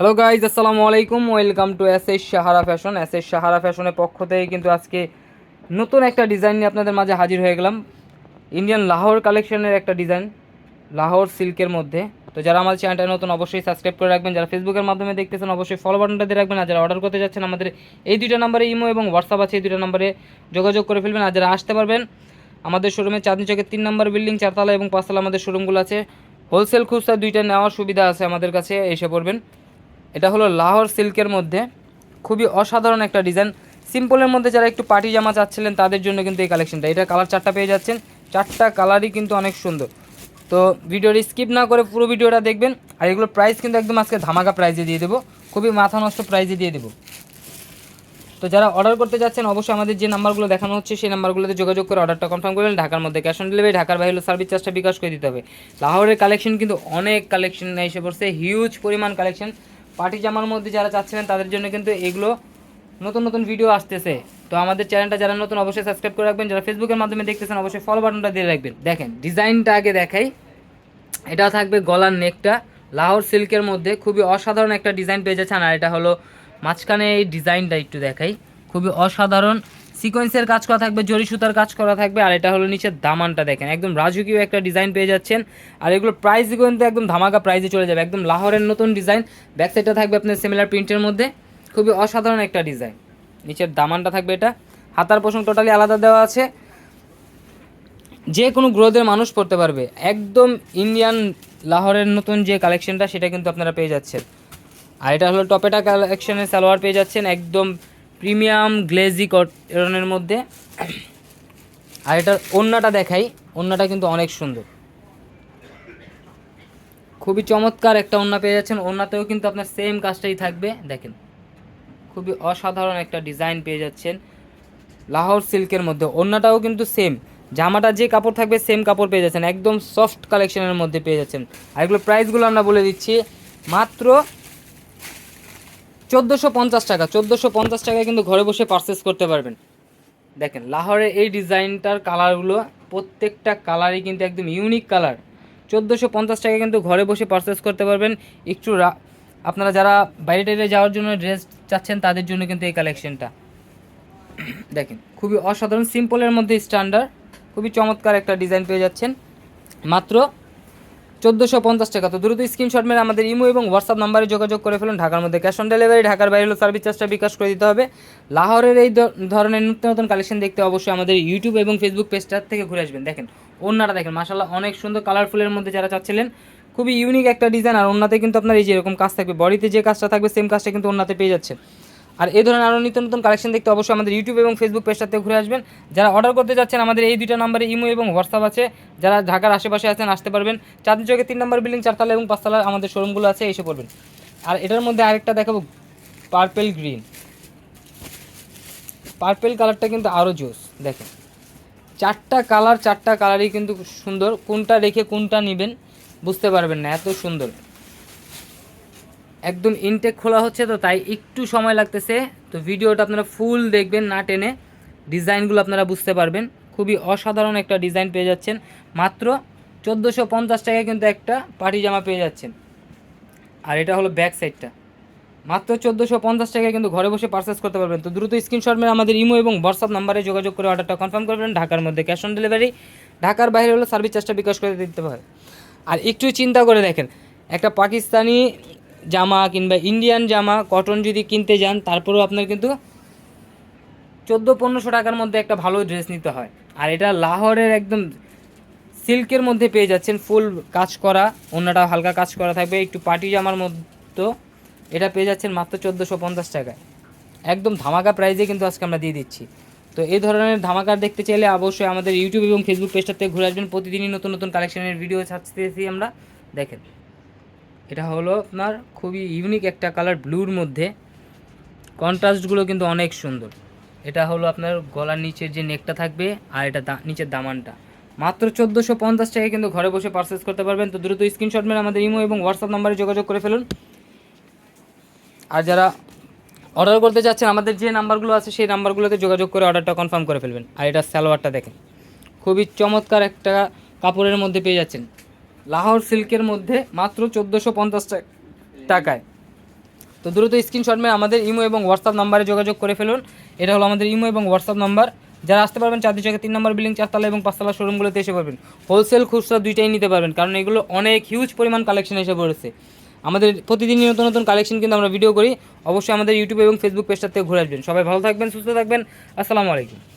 Hello guys আসসালামু আলাইকুম। Welcome to S S Sahara fashion S S Sahara ফ্যাশনের পক্ষ থেকে কিন্তু আজকে নতুন একটা ডিজাইন নিয়ে আপনাদের মাঝে হাজির হয়ে গেলাম। ইন্ডিয়ান লাহোর কালেকশনের একটা ডিজাইন লাহোর সিল্কের মধ্যে। তো যারা আমার চ্যানেলটা নতুন, অবশ্যই সাবস্ক্রাইব করে রাখবেন। যারা ফেসবুকের মাধ্যমে দেখতেছেন, অবশ্যই ফলো বাটনটা দিয়ে রাখবেন। আর যারা অর্ডার করতে যাচ্ছেন, আমাদের এই দুইটা নাম্বারে ইমো এবং হোয়াটসঅ্যাপ আছে, এই দুইটা নাম্বারে যোগাযোগ করে ফেলবেন। আর যারা আসতে পারবেন, আমাদের শোরুমে চাঁদনি চকের তিন নম্বর বিল্ডিং চারতলা এবং পাঁচতলা আমাদের শোরুমগুলো আছে। হোলসেল খুচরা দুইটা নেওয়ার সুবিধা আছে আমাদের কাছে, এসে পড়বেন। এটা হলো লাহোর সিল্কের মধ্যে। খুবই অসাধারণ একটা ডিজাইন। সিম্পলের মধ্যে যারা একটু পার্টি জামা চাচ্ছিলেন, তাদের জন্য কিন্তু এই কালেকশনটা। এটা কালার চারটা পেয়ে যাচ্ছেন। চারটা কালারই কিন্তু অনেক সুন্দর। তো ভিডিওটি স্কিপ না করে পুরো ভিডিওটা দেখবেন। আর এগুলোর প্রাইস কিন্তু একদম আজকে ধামাকা প্রাইজে দিয়ে দেবো। খুবই মাথা নষ্ট প্রাইজে দিয়ে দেবো। তো যারা অর্ডার করতে যাচ্ছেন, অবশ্যই আমাদের যে নাম্বারগুলো দেখানো হচ্ছে, সেই নাম্বারগুলোতে যোগাযোগ করে অর্ডারটা কনফার্ম করবেন ঢাকার মধ্যে ক্যাশ অন ডেলিভারি ঢাকার বাইরে সার্ভিস চার্জটা বিকাশ করে দিতে হবে। লাহোরের কালেকশন কিন্তু অনেক কালেকশন এসে পড়ছে। হিউজ পরিমাণ কালেকশন পার্টি জামার মধ্যে যারা চাচ্ছিলেন, তাদের জন্য কিন্তু এগুলো নতুন নতুন ভিডিও আসতেছে। তো আমাদের চ্যানেলটা যারা নতুন, অবশ্যই সাবস্ক্রাইব করে রাখবেন। যারা ফেসবুকের মাধ্যমে দেখতেছেন, অবশ্যই ফলো বাটনটা দিয়ে রাখবেন। দেখেন ডিজাইনটা আগে দেখাই। এটা থাকবে গলার নেকটা লাহোর সিল্কের মধ্যে খুবই অসাধারণ একটা ডিজাইন পেয়ে যাচ্ছেন। আর এটা হলো মাঝখানে এই ডিজাইনটা একটু দেখাই। খুবই অসাধারণ সিকোয়েন্সের কাজ করা থাকবে, জরি সুতার কাজ করা থাকবে, আর এটা হলো নিচের দামানটা দেখেন। একদম রাজকীয় একটা ডিজাইন পেয়ে যাচ্ছেন। আর এগুলো প্রাইস কিন্তু একদম ধামাকা প্রাইসে চলে যাবে। একদম লাহোরের নতুন ডিজাইন। ব্যাক সাইডটা থাকবে আপনার সিমিলার প্রিন্টের মধ্যে। খুবই অসাধারণ একটা ডিজাইন। নিচের দামানটা থাকবে এটা। হাতার পোষণ টোটালি আলাদা দেওয়া আছে। যে কোনো গ্রোদের মানুষ পড়তে পারবে। একদম ইন্ডিয়ান লাহোরের নতুন যে কালেকশনটা সেটা কিন্তু আপনারা পেয়ে যাচ্ছেন। আর এটা হলো টপেটা কালেকশনের সালোয়ার পেয়ে যাচ্ছেন। একদম প্রিমিয়াম গ্লেজি কটনের মধ্যে। আর এটার ওন্নাটা দেখাই। ওন্নাটা কিন্তু অনেক সুন্দর। খুবই চমৎকার একটা ওন্না পেয়ে যাচ্ছেন। ওন্নাতেও কিন্তু আপনার সেম কাজটাই থাকবে। দেখেন, খুবই অসাধারণ একটা ডিজাইন পেয়ে যাচ্ছেন লাহোর সিল্কের মধ্যে। ওন্নাটাও কিন্তু সেম জামাটা যে কাপড় থাকবে সেম কাপড় পেয়ে যাচ্ছেন। একদম সফট কালেকশনের মধ্যে পেয়ে যাচ্ছেন। আর এগুলো প্রাইসগুলো আমরা বলে দিচ্ছি, মাত্র চোদ্দোশো পঞ্চাশ টাকা, চোদ্দোশো পঞ্চাশ টাকায় কিন্তু ঘরে বসে পারচেস করতে পারবেন। দেখেন লাহোরের এই ডিজাইনটার কালারগুলো প্রত্যেকটা কালারই কিন্তু একদম ইউনিক কালার চোদ্দোশো পঞ্চাশ টাকা কিন্তু ঘরে বসে পারচেস করতে পারবেন। একটু আপনারা যারা বাইরে টাইরে যাওয়ার জন্য ড্রেস চাচ্ছেন, তাদের জন্য কিন্তু এই কালেকশনটা দেখেন, খুবই অসাধারণ সিম্পলের মধ্যে স্ট্যান্ডার্ড খুবই চমৎকার একটা ডিজাইন পেয়ে যাচ্ছেন। মাত্র চোদ্দোশো পঞ্চাশ টাকা। তো দ্রুত স্ক্রিনশট মেরে আমাদের ইমো এবং হোয়াটসঅ্যাপ নাম্বারে যোগাযোগ করে ফেলুন। ঢাকার মধ্যে ক্যাশ অন ডেলিভারি ঢাকার বাইরে হলো সার্ভিস চার্জটা বিকাশ করে দিতে হবে। লাহোরের এই ধরনের নতুন নতুন কালেকশন দেখতে অবশ্যই আমাদের ইউটিউব এবং ফেসবুক পেজটার থেকে ঘুরে আসবেন। দেখেন ওন্নাটা দেখেন মাসাল্লাহ অনেক সুন্দর কালারফুলের মধ্যে যারা চাচ্ছিলেন, খুবই ইউনিক একটা ডিজাইন আর ওন্নাতে কিন্তু আপনার এই যে এরকম কাজ থাকবে বডিতে যে কাজটা থাকবে সেম কাজটা কিন্তু ওন্নাতে পেয়ে যাচ্ছে আর এই ধরনের আরও নিত্য নতুন কালেকশন দেখতে অবশ্যই আমাদের ইউটিউব এবং ফেসবুক পেজটাতে ঘুরে আসবেন। যারা অর্ডার করতে যাচ্ছেন, আমাদের এই দুইটা নাম্বারে ইমো এবং হোয়াটসঅ্যাপ আছে। যারা ঢাকার আশেপাশে আছেন, আসতে পারবেন। চাঁদনি চৌকে তিন নম্বর বিল্ডিং চারতলা এবং পাঁচতলা আমাদের শোরুমগুলো আছে, এসে পড়বেন। আর এটার মধ্যে আরেকটা দেখাবো পার্পেল গ্রিন পার্পেল কালারটা কিন্তু আরও জোস, দেখেন। চারটা কালার চারটা কালারই কিন্তু সুন্দর। কোনটা রেখে কোনটা নেবেন, বুঝতে পারবেন না, এত সুন্দর। একদম ইনটেক খোলা হচ্ছে তো, তাই একটু সময় লাগতেছে। তো ভিডিওটা আপনারা ফুল দেখবেন, না টেনে ডিজাইনগুলো আপনারা বুঝতে পারবেন। খুবই অসাধারণ একটা ডিজাইন পেয়ে যাচ্ছেন। মাত্র চোদ্দোশো পঞ্চাশ টাকায় কিন্তু একটা পার্টি জামা পেয়ে যাচ্ছেন। আর এটা হলো ব্যাক সাইডটা মাত্র চোদ্দোশো পঞ্চাশ টাকায় কিন্তু ঘরে বসে পারচেস করতে পারবেন। তো দ্রুত স্ক্রিনশট মেরে আমাদের ইমো এবং হোয়াটসঅ্যাপ নাম্বারে যোগাযোগ করে অর্ডারটা কনফার্ম করবেন ঢাকার মধ্যে ক্যাশ অন ডেলিভারি ঢাকার বাইরে হলো সার্ভিস চার্জটা বিকাশ করে দিতে হয়। আর একটু চিন্তা করে দেখেন, একটা পাকিস্তানি জামা কিংবা ইন্ডিয়ান জামা কটন যদি কিনতে যান, তারপরেও আপনার কিন্তু চোদ্দ, পনেরোশো টাকার মধ্যে একটা ভালো ড্রেস নিতে হয়। আর এটা লাহোরের একদম সিল্কের মধ্যে পেয়ে যাচ্ছেন, ফুল কাজ করা অন্যটা হালকা কাজ করা থাকবে, একটু পার্টি জামার মতো। এটা পেয়ে যাচ্ছেন মাত্র চোদ্দোশো পঞ্চাশ টাকায়। একদম ধামাকা প্রাইজে কিন্তু আজকে আমরা দিয়ে দিচ্ছি। তো এই ধরনের ধামাকার দেখতে চাইলে অবশ্যই আমাদের ইউটিউব এবং ফেসবুক পেজটাতে ঘুরে আসবেন। প্রতিদিনই নতুন নতুন কালেকশনের ভিডিও ছাড়তেছি আমরা। দেখেন। এটা হলো আপনার খুবই ইউনিক একটা কালার ব্লুর মধ্যে। কন্ট্রাস্টগুলো কিন্তু অনেক সুন্দর। এটা হলো আপনার গলার নিচের যে নেকটা থাকবে আর এটা নিচের দামানটা। মাত্র চোদ্দোশো পঞ্চাশ টাকায় কিন্তু ঘরে বসে পারচেস করতে পারবেন। তো দ্রুত স্ক্রিনশট মেরে আমাদের ইমো এবং হোয়াটসঅ্যাপ নাম্বারে যোগাযোগ করে ফেলুন। আর যারা অর্ডার করতে যাচ্ছেন আমাদের যে নাম্বারগুলো আছে, সেই নাম্বারগুলোতে যোগাযোগ করে অর্ডারটা কনফার্ম করে ফেলবেন। আর এটা সালোয়ারটা দেখেন। খুবই চমৎকার একটা কাপড়ের মধ্যে পেয়ে যাচ্ছেন। লাহোর সিল্কের মধ্যে মাত্র চোদ্দোশো পঞ্চাশ টাকায়। তো দ্রুত স্ক্রিনশট মেরে আমাদের ইমো এবং হোয়াটসঅ্যাপ নাম্বারে যোগাযোগ করে ফেলুন। এটা হলো আমাদের ইমো এবং হোয়াটসঅ্যাপ নাম্বার। যারা আসতে পারবেন চারদি চকে তিন নম্বর বিল্ডিং, চারতলা এবং পাঁচতলা শোরুমগুলোতে এসে পারবেন হোলসেল খুচরা দুইটাই নিতে পারবেন, কারণ এগুলো অনেক হিউজ পরিমাণ কালেকশন এসে পড়েছে। আমাদের প্রতিদিনই নতুন নতুন কালেকশন কিন্তু আমরা ভিডিও করি। অবশ্যই আমাদের ইউটিউব এবং ফেসবুক পেজটাতে ঘুরে আসবেন। সবাই ভালো থাকবেন, সুস্থ থাকবেন। আসসালামু আলাইকুম।